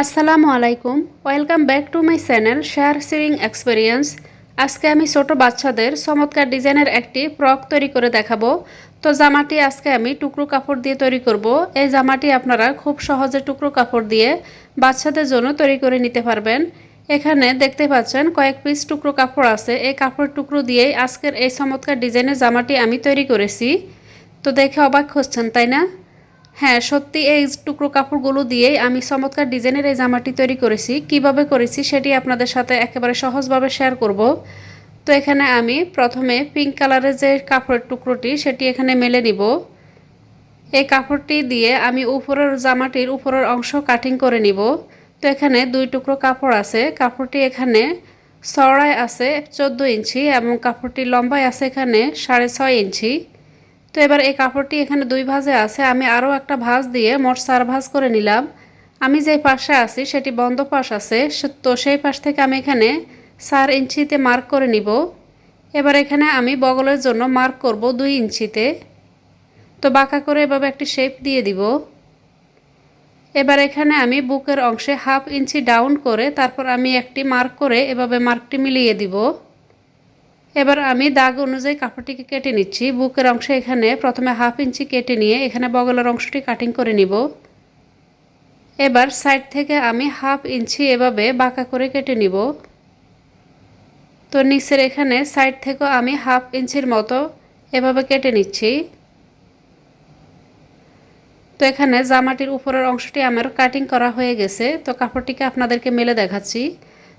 আসসালামু আলাইকুম। Welcome back to my channel share sewing experience আজকে আমি ছোট বাচ্চাদের চমৎকার ডিজাইনের একটি ফ্রক তৈরি করে দেখাবো। তো জামাটি আজকে আমি টুকরো কাপড় দিয়ে তৈরি করব। এই জামাটি আপনারা খুব সহজে টুকরো কাপড় দিয়ে বাচ্চাদের জন্য তৈরি করে নিতে পারবেন। এখানে দেখতে পাচ্ছেন কয়েক পিস টুকরো কাপড় আছে। এই কাপড় টুকরো দিয়েই আজকের এই চমৎকার ডিজাইনের জামাটি আমি তৈরি করেছি। তো দেখে অবাক হচ্ছেন, তাই না? হ্যাঁ সত্যি এই টুকরো কাপড়গুলো দিয়েই আমি চমৎকার ডিজাইনের এই জামাটি তৈরি করেছি। কীভাবে করেছি সেটি আপনাদের সাথে একেবারে সহজভাবে শেয়ার করব। তো এখানে আমি প্রথমে পিঙ্ক কালারের যে কাপড়ের টুকরোটি সেটি এখানে মেলে নিব। এই কাপড়টি দিয়ে আমি উপরের জামাটির উপরের অংশ কাটিং করে নিব। তো এখানে দুই টুকরো কাপড় আছে। কাপড়টি এখানে চড়ায় আছে চোদ্দ ইঞ্চি এবং কাপড়টি লম্বায় আছে এখানে সাড়ে ছয় ইঞ্চি। তো এবার এই কাপড়টি এখানে দুই ভাজে আছে। আমি আরও একটা ভাঁজ দিয়ে মোট চার ভাঁজ করে নিলাম। আমি যে পাশে আছি সেটি বন্ধ পাশ আছে। তো সেই পাশ থেকে আমি এখানে চার ইঞ্চিতে মার্ক করে নিব। এবার এখানে আমি বগলের জন্য মার্ক করব দুই ইঞ্চিতে। তো বাঁকা করে এভাবে একটি শেপ দিয়ে দিব। এবার এখানে আমি বুকের অংশে হাফ ইঞ্চি ডাউন করে তারপর আমি একটি মার্ক করে এভাবে মার্কটি মিলিয়ে দিব। এবার আমি দাগ অনুযায়ী কাপড়টিকে কেটে নিচ্ছি। বুকের অংশে এখানে। প্রথমে হাফ ইঞ্চি কেটে নিয়ে এখানে বগলের অংশটি কাটিং করে নিব। এবার সাইড থেকে আমি হাফ ইঞ্চি এভাবে বাঁকা করে কেটে নিব। তো নিচের এখানে সাইড থেকেও আমি হাফ ইঞ্চির মতো এভাবে কেটে নিচ্ছি। তো এখানে জামাটির উপরের অংশটি আমার কাটিং করা হয়ে গেছে। তো কাপড়টিকে আপনাদেরকে মেলে দেখাচ্ছি।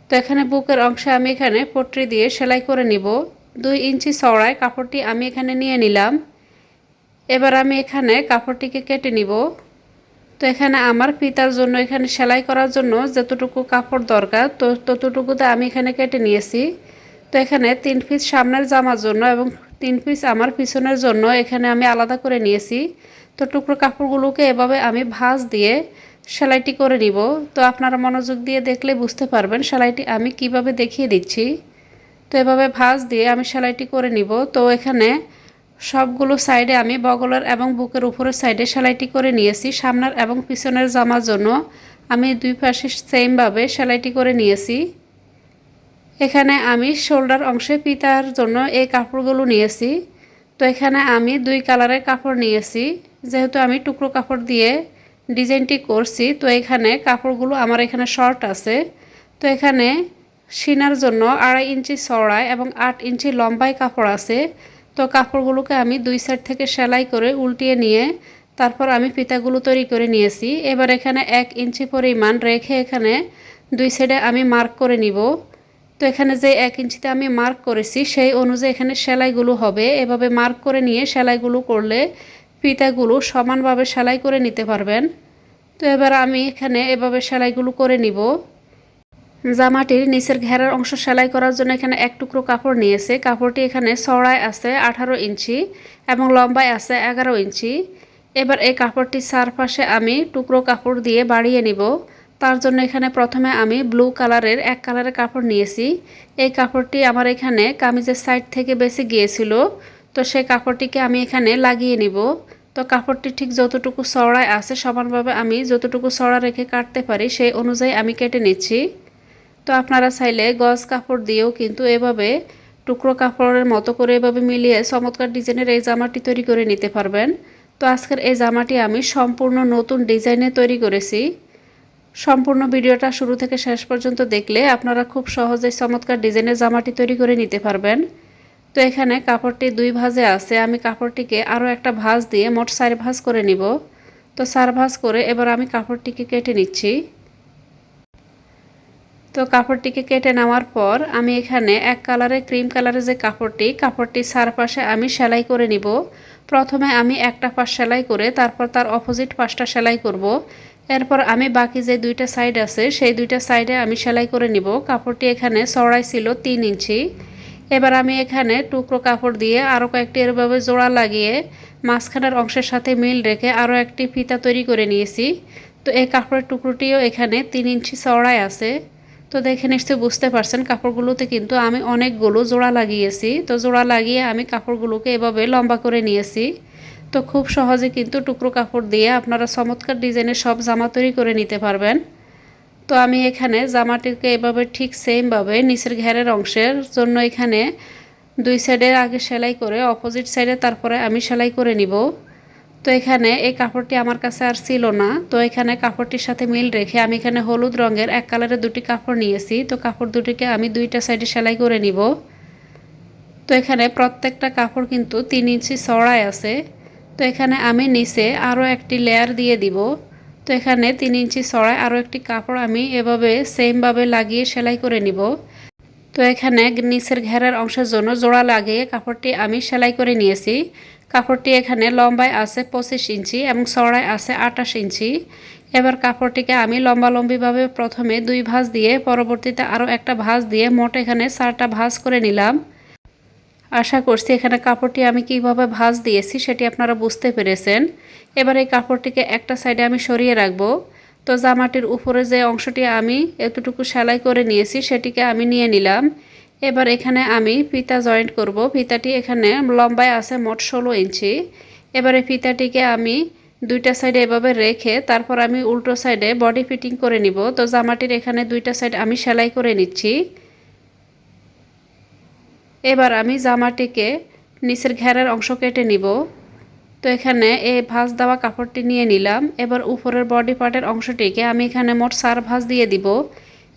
তো এখানে বুকের অংশে আমি এখানে পট্রি দিয়ে সেলাই করে নিব। দুই ইঞ্চি চড়ায় কাপড়টি আমি এখানে নিয়ে নিলাম। এবার আমি এখানে কাপড়টিকে কেটে নিব। তো এখানে আমার পিতার জন্য এখানে সেলাই করার জন্য যতটুকু কাপড় দরকার, তো ততটুকুতে আমি এখানে কেটে নিয়েছি। তো এখানে তিন পিস সামনের জামার জন্য এবং তিন পিস আমার পিছনের জন্য এখানে আমি আলাদা করে নিয়েছি। তো টুকরো কাপড়গুলোকে এভাবে আমি ভাঁজ দিয়ে সেলাইটি করে নিব। তো আপনারা মনোযোগ দিয়ে দেখলে বুঝতে পারবেন সেলাইটি আমি কীভাবে দেখিয়ে দিচ্ছি। তো এভাবে ভাঁজ দিয়ে আমি সেলাইটি করে নিব। তো এখানে সবগুলো সাইডে আমি বগলের এবং বুকের উপরের সাইডে সেলাইটি করে নিয়েছি। সামনের এবং পিছনের জামার জন্য আমি দুই পাশে সেমভাবে সেলাইটি করে নিয়েছি। এখানে আমি শোল্ডার অংশে পিতার জন্য এই কাপড়গুলো নিয়েছি। তো এখানে আমি দুই কালারের কাপড় নিয়েছি। যেহেতু আমি টুকরো কাপড় দিয়ে ডিজাইনটি করছি, তো এখানে কাপড়গুলো আমার এখানে শর্ট আছে। তো এখানে সিনার জন্য আড়াই ইঞ্চি চড়ায় এবং আট ইঞ্চি লম্বায় কাপড় আছে। তো কাপড়গুলোকে আমি দুই সাইড থেকে সেলাই করে উল্টিয়ে নিয়ে তারপর আমি ফিতাগুলো তৈরি করে নিয়েছি। এবার এখানে এক ইঞ্চি পরিমাণ রেখে এখানে দুই সাইডে আমি মার্ক করে নিব। তো এখানে যে এক ইঞ্চিতে আমি মার্ক করেছি, সেই অনুযায়ী এখানে সেলাইগুলো হবে। এভাবে মার্ক করে নিয়ে সেলাইগুলো করলে ফিতাগুলো সমানভাবে সেলাই করে নিতে পারবেন। তো এবার আমি এখানে এভাবে সেলাইগুলো করে নিব। জামাটির নিচের ঘেরার অংশ সেলাই করার জন্য এখানে এক টুকরো কাপড় নিয়েছে। কাপড়টি এখানে চড়ায় আছে আঠারো ইঞ্চি এবং লম্বায় আছে এগারো ইঞ্চি। এবার এই কাপড়টি চারপাশে আমি টুকরো কাপড় দিয়ে বাড়িয়ে নিব। তার জন্য এখানে প্রথমে আমি ব্লু কালারের এক কালারের কাপড় নিয়েছি। এই কাপড়টি আমার এখানে কামিজের সাইড থেকে বেশি গিয়েছিল। তো সেই কাপড়টিকে আমি এখানে লাগিয়ে নিব। তো কাপড়টি ঠিক যতটুকু চড়ায় আছে, সমানভাবে আমি যতটুকু চড়া রেখে কাটতে পারি, সেই অনুযায়ী আমি কেটে নিচ্ছি। তো আপনারা চাইলে গজ কাপড় দিয়েও কিন্তু এভাবে টুকরো কাপড়ের মতো করে এভাবে মিলিয়ে চমৎকার ডিজাইনের এই জামাটি তৈরি করে নিতে পারবেন। তো আজকের এই জামাটি আমি সম্পূর্ণ নতুন ডিজাইনে তৈরি করেছি। সম্পূর্ণ ভিডিওটা শুরু থেকে শেষ পর্যন্ত দেখলে আপনারা খুব সহজেই চমৎকার ডিজাইনের জামাটি তৈরি করে নিতে পারবেন। তো এখানে কাপড়টি দুই ভাজে আছে, আমি কাপড়টিকে আরও একটা ভাঁজ দিয়ে মোট চার ভাঁজ করে নিব। তো চার ভাঁজ করে এবার আমি কাপড়টিকে কেটে নিচ্ছি। তো কাপড়টিকে কেটে নেওয়ার পর আমি এখানে এক কালারের ক্রিম কালারের যে কাপড়টি কাপড়টি চারপাশে আমি সেলাই করে নিব। প্রথমে আমি একটা পাশ সেলাই করে তারপর তার অপোজিট পাশটা সেলাই করব। এরপর আমি বাকি যে দুইটা সাইড আছে, সেই দুইটা সাইডে আমি সেলাই করে নিব। কাপড়টি এখানে চড়াই ছিল তিন ইঞ্চি। এবার আমি এখানে টুকরো কাপড় দিয়ে আরও কয়েকটি এরভাবে জোড়া লাগিয়ে মাঝখানের অংশের সাথে মিল রেখে আরও একটি ফিতা তৈরি করে নিয়েছি। তো এই কাপড়ের টুকরোটিও এখানে তিন ইঞ্চি চড়াই আছে। তো দেখে নিশ্চয়ই বুঝতে পারছেন, কাপড়গুলোতে কিন্তু আমি অনেকগুলো জোড়া লাগিয়েছি। তো জোড়া লাগিয়ে আমি কাপড়গুলোকে এভাবে লম্বা করে নিয়েছি। তো খুব সহজে কিন্তু টুকরো কাপড় দিয়ে আপনারা চমৎকার ডিজাইনের সব জামা তৈরি করে নিতে পারবেন। তো আমি এখানে জামাটিকে এভাবে ঠিক সেমভাবে নিচের ঘেরের অংশের জন্য এখানে দুই সাইডে আগে সেলাই করে অপোজিট সাইডে তারপরে আমি সেলাই করে নিব। তো এখানে এই কাপড়টি আমার কাছে আর ছিল না। তো এখানে কাপড়টির সাথে মিল রেখে আমি এখানে হলুদ রঙের এক কালারের দুটি কাপড় নিয়েছি। তো কাপড় দুটিকে আমি দুইটা সাইডে সেলাই করে নিব। তো এখানে প্রত্যেকটা কাপড় কিন্তু তিন ইঞ্চি চড়ায় আছে। তো এখানে আমি নিচে আরও একটি লেয়ার দিয়ে দিব। তো এখানে তিন ইঞ্চি চড়ায় আরও একটি কাপড় আমি এভাবে সেমভাবে লাগিয়ে সেলাই করে নিব। তো এখানে নিচের ঘেরার অংশের জন্য জোড়া লাগিয়ে কাপড়টি আমি সেলাই করে নিয়েছি। কাপড়টি এখানে লম্বায় আছে পঁচিশ ইঞ্চি এবং চড়ায় আছে আটাশ ইঞ্চি। এবার কাপড়টিকে আমি লম্বালম্বিভাবে প্রথমে দুই ভাঁজ দিয়ে পরবর্তীতে আরও একটা ভাঁজ দিয়ে মোট এখানে চারটা ভাঁজ করে নিলাম। আশা করছি এখানে কাপড়টি আমি কীভাবে ভাঁজ দিয়েছি সেটি আপনারা বুঝতে পেরেছেন। এবার এই কাপড়টিকে একটা সাইডে আমি সরিয়ে রাখব। তো জামাটির উপরে যে অংশটি আমি এতটুকু সেলাই করে নিয়েছি সেটিকে আমি নিয়ে নিলাম। এবার এখানে আমি ফিতা জয়েন্ট করব। ফিতাটি এখানে লম্বায় আছে মোট ষোলো ইঞ্চি। এবারে ফিতাটিকে আমি দুইটা সাইডে এভাবে রেখে তারপর আমি উল্টো সাইডে বডি ফিটিং করে নিব। তো জামাটির এখানে দুইটা সাইড আমি সেলাই করে নিচ্ছি। এবার আমি জামাটিকে নিচের ঘেরের অংশ কেটে নিব। তো এখানে এই ভাঁজ দেওয়া কাপড়টি নিয়ে নিলাম। এবার উপরের বডি পার্টের অংশটিকে আমি এখানে মোট সার ভাঁজ দিয়ে দিব।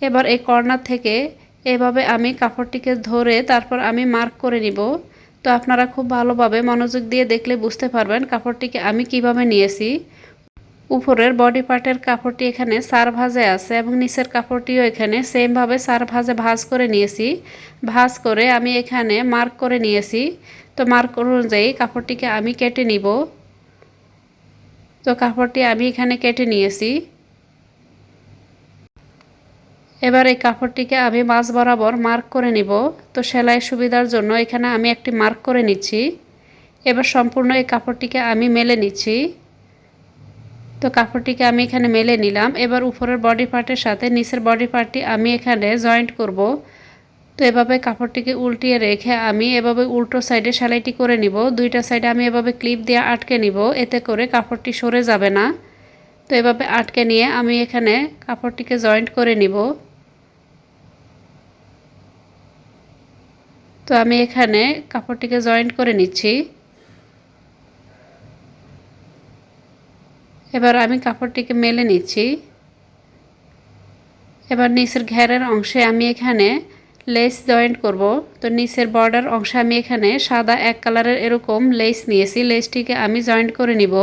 এবার এই কর্নার থেকে এভাবে আমি কাপড়টিকে ধরে তারপর আমি মার্ক করে নিব। তো আপনারা খুব ভালোভাবে মনোযোগ দিয়ে দেখলে বুঝতে পারবেন কাপড়টিকে আমি কীভাবে নিয়েছি। উপরের বডি পার্টের কাপড়টি এখানে সার ভাজে আছে এবং নিচের কাপড়টিও এখানে সেমভাবে সার ভাজে ভাজ করে নিয়েছি। ভাজ করে আমি এখানে মার্ক করে নিয়েছি। তো মার্ক অনুযায়ী কাপড়টিকে আমি কেটে নিব। তো কাপড়টি আমি এখানে কেটে নিয়েছি। এবার এই কাপড়টিকে আমি মাছ বরাবর মার্ক করে নিব। তো সেলাই সুবিধার জন্য এখানে আমি একটি মার্ক করে নিচ্ছি। এবার সম্পূর্ণ এই কাপড়টিকে আমি মেলে নিচ্ছি। তো কাপড়টিকে আমি এখানে মেলে নিলাম। এবার উপরের বডি পার্টের সাথে নিচের বডি পার্টটি আমি এখানে জয়েন্ট করব। তো এভাবে কাপড়টিকে উল্টিয়ে রেখে আমি এভাবে উল্টো সাইডে সেলাইটি করে নিব। দুইটা সাইডে আমি এভাবে ক্লিপ দিয়ে আটকে নিব। এতে করে কাপড়টি সরে যাবে না। তো এভাবে আটকে নিয়ে আমি এখানে কাপড়টিকে জয়েন্ট করে নিব। তো আমি এখানে কাপড়টিকে জয়েন্ট করে নিচ্ছি। এবার আমি কাপড়টিকে মেলে নিচ্ছি। এবার নিচের ঘেরের অংশে আমি এখানে লেস জয়েন্ট করব। তো নিচের বর্ডার অংশে আমি এখানে সাদা এক কালারের এরকম লেস নিয়েছি। লেসটিকে আমি জয়েন্ট করে নিব।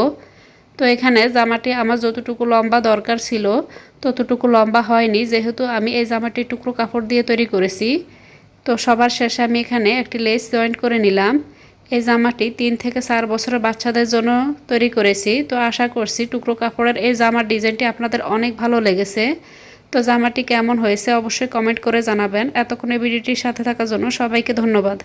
তো এখানে জামাটি আমার যতটুকু লম্বা দরকার ছিল, ততটুকু লম্বা হয়নি। যেহেতু আমি এই জামাটি টুকরো কাপড় দিয়ে তৈরি করেছি, তো সবার শেষে আমি এখানে একটি লেস জয়েন্ট করে নিলাম। এই জামাটি তিন থেকে চার বছরের বাচ্চাদের জন্য তৈরি করেছি। তো আশা করছি টুকরো কাপড়ের এই জামার ডিজাইনটি আপনাদের অনেক ভালো লেগেছে। তো জামাটি কেমন হয়েছে অবশ্যই কমেন্ট করে জানাবেন। এতক্ষণে ভিডিওটির সাথে থাকার জন্য সবাইকে ধন্যবাদ।